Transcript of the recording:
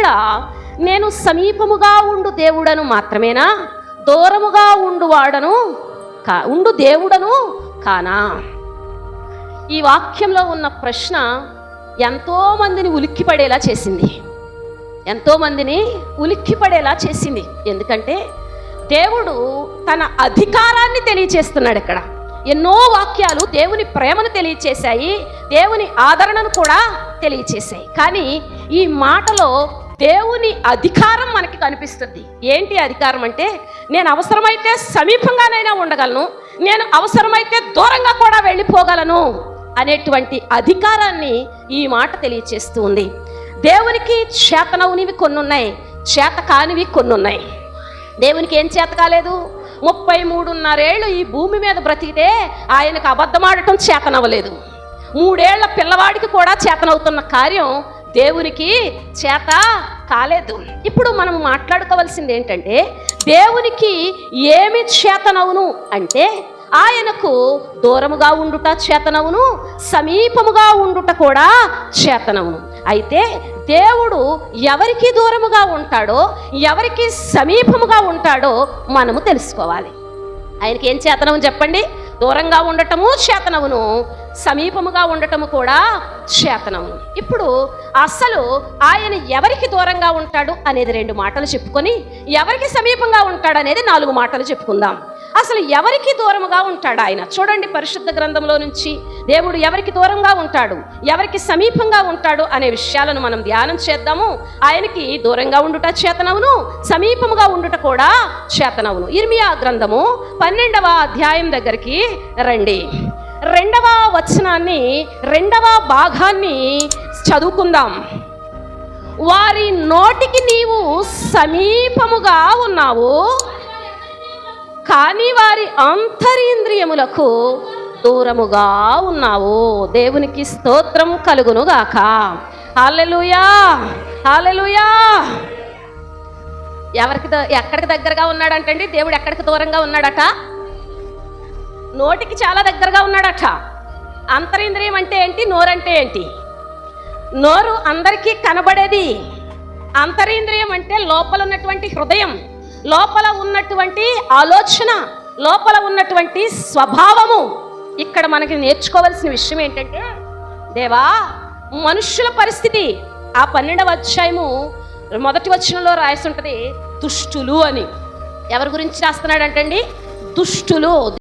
ఇక్కడ నేను సమీపముగా ఉండు దేవుడను మాత్రమేనా? దూరముగా ఉండువాడను కా ఉండు దేవుడను కానా? ఈ వాక్యంలో ఉన్న ప్రశ్న ఎంతో మందిని ఉలిక్కిపడేలా చేసింది. ఎంతో మందిని ఉలిక్కిపడేలా చేసింది. ఎందుకంటే దేవుడు తన అధికారాన్ని తెలియచేస్తున్నాడు ఇక్కడ. ఎన్నో వాక్యాలు దేవుని ప్రేమను తెలియచేశాయి దేవుని ఆదరణను కూడా తెలియచేశాయి. కానీ ఈ మాటలో దేవుని అధికారం మనకి కనిపిస్తుంది. ఏంటి అధికారం అంటే నేను అవసరమైతే సమీపంగానైనా ఉండగలను నేను అవసరమైతే దూరంగా కూడా వెళ్ళిపోగలను అనేటువంటి అధికారాన్ని ఈ మాట తెలియచేస్తూ ఉంది. దేవునికి చేతనవునివి కొన్ని ఉన్నాయి చేత కానివి కొన్ని ఉన్నాయి దేవునికి ఏం చేత కాలేదు? ముప్పై మూడున్నరేళ్ళు ఈ భూమి మీద బ్రతికితే ఆయనకు అబద్ధమాడటం చేతనవ్వలేదు. మూడేళ్ళ పిల్లవాడికి కూడా చేతనవుతున్న కార్యం దేవునికి చేత కాలేదు. ఇప్పుడు మనం మాట్లాడుకోవాల్సింది ఏంటంటే దేవునికి ఏమి చేతనవును అంటే ఆయనకు దూరముగా ఉండుట చేతనవును సమీపముగా ఉండుట కూడా చేతనవును. అయితే దేవుడు ఎవరికి దూరముగా ఉంటాడో ఎవరికి సమీపముగా ఉంటాడో మనము తెలుసుకోవాలి. ఆయనకి ఏం చేతనవును చెప్పండి? దూరంగా ఉండటము చేతనవును. సమీపముగా ఉండటము కూడా చేతనవును ఇప్పుడు అసలు ఆయన ఎవరికి దూరంగా ఉంటాడు అనేది రెండు మాటలు చెప్పుకొని ఎవరికి సమీపంగా ఉంటాడు అనేది నాలుగు మాటలు చెప్పుకుందాం. అసలు ఎవరికి దూరముగా ఉంటాడు ఆయన? చూడండి పరిశుద్ధ గ్రంథంలో నుంచి దేవుడు ఎవరికి దూరంగా ఉంటాడు ఎవరికి సమీపంగా ఉంటాడు అనే విషయాలను మనం ధ్యానం చేద్దాము. ఆయనకి దూరంగా ఉండుట చేతనవును సమీపముగా ఉండుట కూడా చేతనవును. ఇర్మియా గ్రంథము పన్నెండవ అధ్యాయం దగ్గరికి రండి. రెండవ వచనాన్ని రెండవ భాగాన్ని చదువుకుందాం. వారి నోటికి నీవు సమీపముగా ఉన్నావు కానీ వారి అంతరింద్రియములకు దూరముగా ఉన్నావు. దేవునికి స్తోత్రం కలుగునుగాక. హాలెలుయా హాలెలుయా ఎవరికి ద- ఎక్కడికి దగ్గరగా ఉన్నాడంటండి? దేవుడు ఎక్కడికి దూరంగా ఉన్నాడట? నోటికి చాలా దగ్గరగా ఉన్నాడట. అంతరింద్రియం అంటే ఏంటి? నోరంటే ఏంటి? నోరు అందరికీ కనబడేది అంతరింద్రియం అంటే లోపల ఉన్నటువంటి హృదయం లోపల ఉన్నటువంటి ఆలోచన లోపల ఉన్నటువంటి స్వభావము. ఇక్కడ మనకి నేర్చుకోవాల్సిన విషయం ఏంటంటే దేవా మనుష్యుల పరిస్థితి. ఆ పన్నెండవ అధ్యాయము మొదటి వచనంలో రాసి ఉంటుంది దుష్టులు అని. ఎవరి గురించి రాస్తున్నాడంటండి? దుష్టులు.